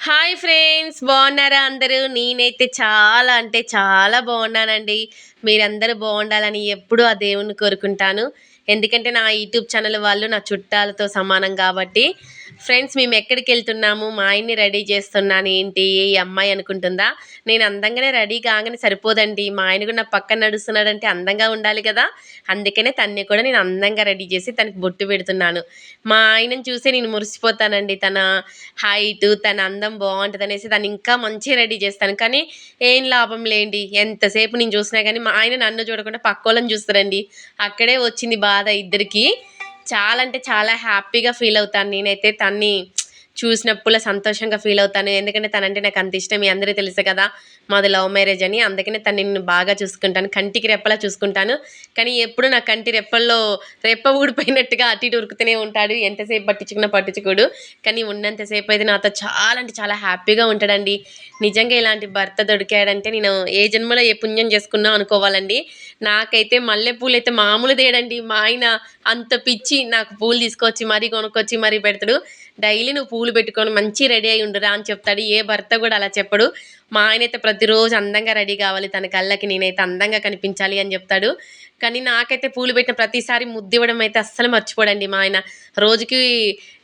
Hi friends బాగున్నారా అందరూ? నేనైతే చాలా అంటే చాలా బాగున్నానండి. మీరందరూ బాగుండాలని ఎప్పుడూ ఆ దేవుణ్ణి కోరుకుంటాను. ఎందుకంటే నా యూట్యూబ్ ఛానల్ వాళ్ళు నా చుట్టాలతో సమానం కాబట్టి ఫ్రెండ్స్ మేము ఎక్కడికి వెళ్తున్నాము మా ఆయన్ని రెడీ చేస్తున్నాను ఏంటి? ఈ అమ్మాయి అనుకుంటుందా? నేను అందంగానే రెడీ కాగానే సరిపోదండి. మా ఆయన కూడా నా పక్కన నడుస్తున్నాడంటే అందంగా ఉండాలి కదా. అందుకనే తన్ని కూడా నేను అందంగా రెడీ చేసి తనకి బొట్టు పెడుతున్నాను. మా ఆయనను చూసే నేను మురిసిపోతానండి. తన హైట్ తన అందం బాగుంటుంది అనేసి తను ఇంకా మంచిగా రెడీ చేస్తాను. కానీ ఏం లాభం లేండి. ఎంతసేపు నేను చూసినా కానీ మా ఆయన నన్ను చూడకుండా పక్కోళ్ళని చూస్తారండి. అక్కడే వచ్చింది బాధ ఇద్దరికి. చాలా అంటే చాలా హ్యాపీగా ఫీల్ అవుతాను. నేనైతే తన్ని చూసినప్పుడు సంతోషంగా ఫీల్ అవుతాను. ఎందుకంటే తనంటే నాకు అంత ఇష్టం మీ అందరూ తెలుసు కదా. మాది లవ్ మ్యారేజ్ అని. అందుకనే తను నిన్ను బాగా చూసుకుంటాను. కంటికి రెప్పలా చూసుకుంటాను. కానీ ఎప్పుడు నా కంటి రెప్పల్లో రెప్ప ఊడిపోయినట్టుగా అటు ఇటు ఉరుకుతూనే ఉంటాడు. ఎంతసేపు పట్టించుకున్నా పట్టించుకోడు. కానీ ఉన్నంతసేపు అయితే నాతో చాలా అంటే చాలా హ్యాపీగా ఉంటాడండి. నిజంగా ఇలాంటి భర్త దొరికాడంటే నేను ఏ జన్మలో ఏ పుణ్యం చేసుకున్నా అనుకోవాలండి. నాకైతే మల్లెపూలు అయితే మామూలు తేడండి. మా ఆయన అంత పిచ్చి నాకు పూలు తీసుకొచ్చి మరీ కొనుక్కొచ్చి మరీ పెడతాడు. డైలీ నువ్వు పూలు పెట్టుకొని మంచి రెడీ అయి ఉండురా అని చెప్తాడు. ఏ భర్త కూడా అలా చెప్పడు. మా ఆయన అయితే ప్రతిరోజు అందంగా రెడీ కావాలి. తన కళ్ళకి నేనైతే అందంగా కనిపించాలి అని చెప్తాడు. కానీ నాకైతే పూలు పెట్టిన ప్రతిసారి ముద్దివ్వడం అయితే అస్సలు మర్చిపోడండి మా ఆయన. రోజుకి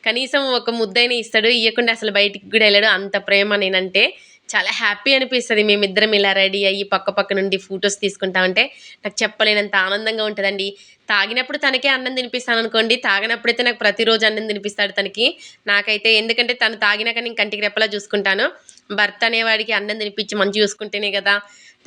కనీసం ఒక ముద్దైనా ఇస్తాడు. ఇవ్వకుండా అసలు బయటికి కూడా వెళ్ళాడు. అంత ప్రేమ నేనంటే చాలా హ్యాపీ అనిపిస్తుంది. మేమిద్దరం ఇలా రెడీ అయ్యి పక్క పక్క నుండి ఫొటోస్ తీసుకుంటామంటే నాకు చెప్పలేనంత ఆనందంగా ఉంటుందండి. తాగినప్పుడు తనకే అన్నం తినిపిస్తాను అనుకోండి తాగినప్పుడైతే నాకు ప్రతిరోజు అన్నం తినిపిస్తాడు తనకి. నాకైతే ఎందుకంటే తను తాగినాక నేను కంటికి రెప్పలా చూసుకుంటాను. భర్త అనేవాడికి అన్నం తినిపించి మంచి చూసుకుంటేనే కదా.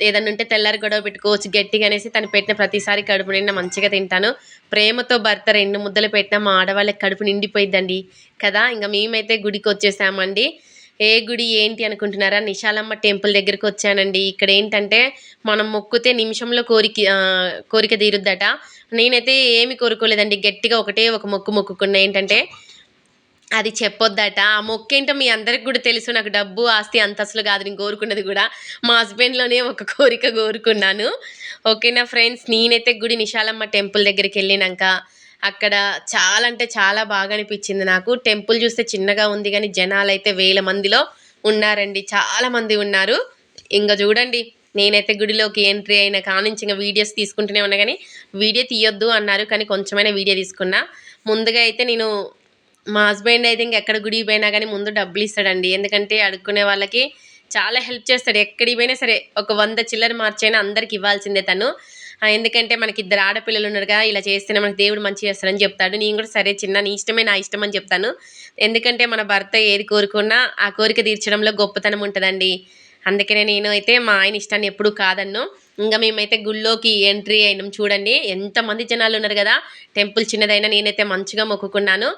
ఏదన్నా ఉంటే తెల్లారి గొడవ పెట్టుకోవచ్చు. గట్టిగా అనేసి తను పెట్టిన ప్రతిసారి కడుపు నిండా మంచిగా తింటాను. ప్రేమతో భర్త రెండు ముద్దలు పెట్టినా మా ఆడవాళ్ళకి కడుపు నిండిపోయిద్దండి. కదా ఇంకా మేమైతే గుడికి వచ్చేసామండి ఏ గుడి ఏంటి అనుకుంటున్నారా? నిశాలమ్మ టెంపుల్ దగ్గరికి వచ్చానండి. ఇక్కడ ఏంటంటే మనం మొక్కితే నిమిషంలో కోరిక కోరిక తీరుద్దట. నేనైతే ఏమి కోరుకోలేదండి. గట్టిగా ఒకటే ఒక మొక్కు మొక్కుకున్నా. ఏంటంటే అది చెప్పొద్దట. ఆ మొక్క ఏంటో మీ అందరికి కూడా తెలుసు. నాకు డబ్బు ఆస్తి అంతస్తులు కాదు. నేను కోరుకున్నది కూడా మా హస్బెండ్లోనే ఒక కోరిక కోరుకున్నాను. ఓకేనా ఫ్రెండ్స్? నేనైతే గుడి నిశాలమ్మ టెంపుల్ దగ్గరికి వెళ్ళినాక అక్కడ చాలా అంటే చాలా బాగా అనిపించింది నాకు. టెంపుల్ చూస్తే చిన్నగా ఉంది కానీ జనాలు అయితే వేల మందిలో ఉన్నారండి. చాలా మంది ఉన్నారు. ఇంకా చూడండి నేనైతే గుడిలోకి ఎంట్రీ అయిన కానించి ఇంకా వీడియోస్ తీసుకుంటూనే ఉన్నా కానీ వీడియో తీయొద్దు అన్నారు కానీ కొంచెమైనా వీడియో తీసుకున్నా. ముందుగా అయితే నేను మా హస్బెండ్ అయితే ఇంకెక్కడ గుడికి పోయినా కానీ ముందు డబ్బులు ఇస్తాడండి. ఎందుకంటే అడుక్కునే వాళ్ళకి చాలా హెల్ప్ చేస్తాడు. ఎక్కడికి పోయినా సరే ఒక వంద చిల్లర మార్చైనా అందరికి ఇవ్వాల్సిందే తను. ఎందుకంటే మనకి ఇద్దరు ఆడపిల్లలు ఉన్నారు కదా ఇలా చేస్తేనే మనకి దేవుడు మంచి చేస్తాడని చెప్తాడు. నేను కూడా సరే చిన్న నీ ఇష్టమే నా ఇష్టం అని చెప్తాను. ఎందుకంటే మన భర్త ఏది కోరుకున్నా ఆ కోరిక తీర్చడంలో గొప్పతనం ఉంటుందండి. అందుకనే నేను అయితే మా ఆయన ఇష్టాన్ని ఎప్పుడు కాదన్ను. ఇంకా మేమైతే గుళ్ళోకి ఎంట్రీ అయినాం చూడండి. ఎంతమంది జనాలు ఉన్నారు కదా టెంపుల్ చిన్నదైనా నేనైతే మంచిగా మొక్కుకున్నాను.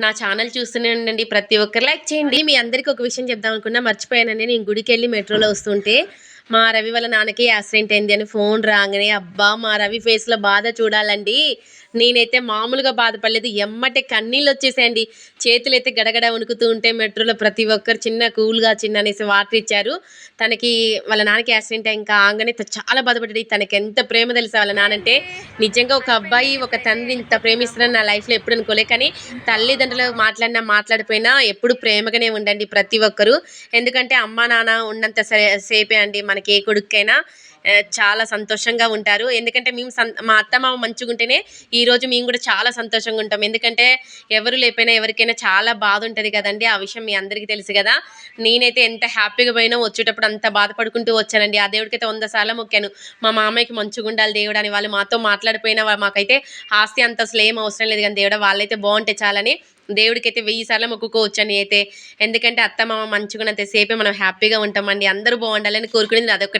నా ఛానల్ చూస్తూనే ఉండండి ప్రతి ఒక్కరు లైక్ చేయండి. మీ అందరికీ ఒక విషయం చెప్దాం అనుకున్నా మర్చిపోయానండి. నేను గుడికి వెళ్ళి మెట్రోలో వస్తుంటే మా రవి వాళ్ళ నాన్నకి యాక్సిడెంట్ అయింది అని ఫోన్ రాగానే అబ్బా మా రవి ఫేస్లో బాధ చూడాలండి. నేనైతే మామూలుగా బాధపడలేదు. ఎమ్మటే కన్నీళ్ళు వచ్చేసాయండి. చేతులు అయితే గడగడ వణుకుతూ ఉంటే మెట్రోలో ప్రతి ఒక్కరు చిన్న కూల్గా చిన్న అనేసి వాటర్ ఇచ్చారు. తనకి వాళ్ళ నాన్నకి యాక్సిడెంట్ ఇంకా ఆగానే చాలా బాధపడ్డాడు. తనకి ఎంత ప్రేమ తెలుసా వాళ్ళ నానంటే నిజంగా ఒక అబ్బాయి ఒక తండ్రి ఇంత ప్రేమిస్తారని నా లైఫ్లో ఎప్పుడు అనుకోలే. కానీ తల్లిదండ్రులు మాట్లాడినా మాట్లాడిపోయినా ఎప్పుడు ప్రేమగానే ఉండండి ప్రతి ఒక్కరు. ఎందుకంటే అమ్మ నాన్న ఉన్నంత సేపే అండి మన మనకి ఏ కొడుకైనా చాలా సంతోషంగా ఉంటారు. ఎందుకంటే మేము సం మా అత్త మామ మంచిగా ఉంటేనే ఈరోజు మేము కూడా చాలా సంతోషంగా ఉంటాం. ఎందుకంటే ఎవరు లేకపోయినా ఎవరికైనా చాలా బాధ ఉంటుంది కదండి. ఆ విషయం మీ అందరికీ తెలుసు కదా. నేనైతే ఎంత హ్యాపీగా పోయినా వచ్చేటప్పుడు అంత బాధపడుకుంటూ వచ్చానండి. ఆ దేవుడికైతే వంద సార్లు మొక్కాను. మా మామయ్యకి మంచిగా ఉండాలి దేవుడు అని వాళ్ళు మాతో మాట్లాడిపోయినా మాకైతే ఆస్తి అంత అసలు ఏం అవసరం లేదు కానీ దేవుడు వాళ్ళైతే బాగుంటే చాలని దేవుడికైతే వెయ్యి సార్లు మొక్కుకోవచ్చు అని అయితే. ఎందుకంటే అత్త మామ మంచిగా సేపే మనం హ్యాపీగా ఉంటామండి. అందరూ బాగుండాలని కోరుకునేది అదొక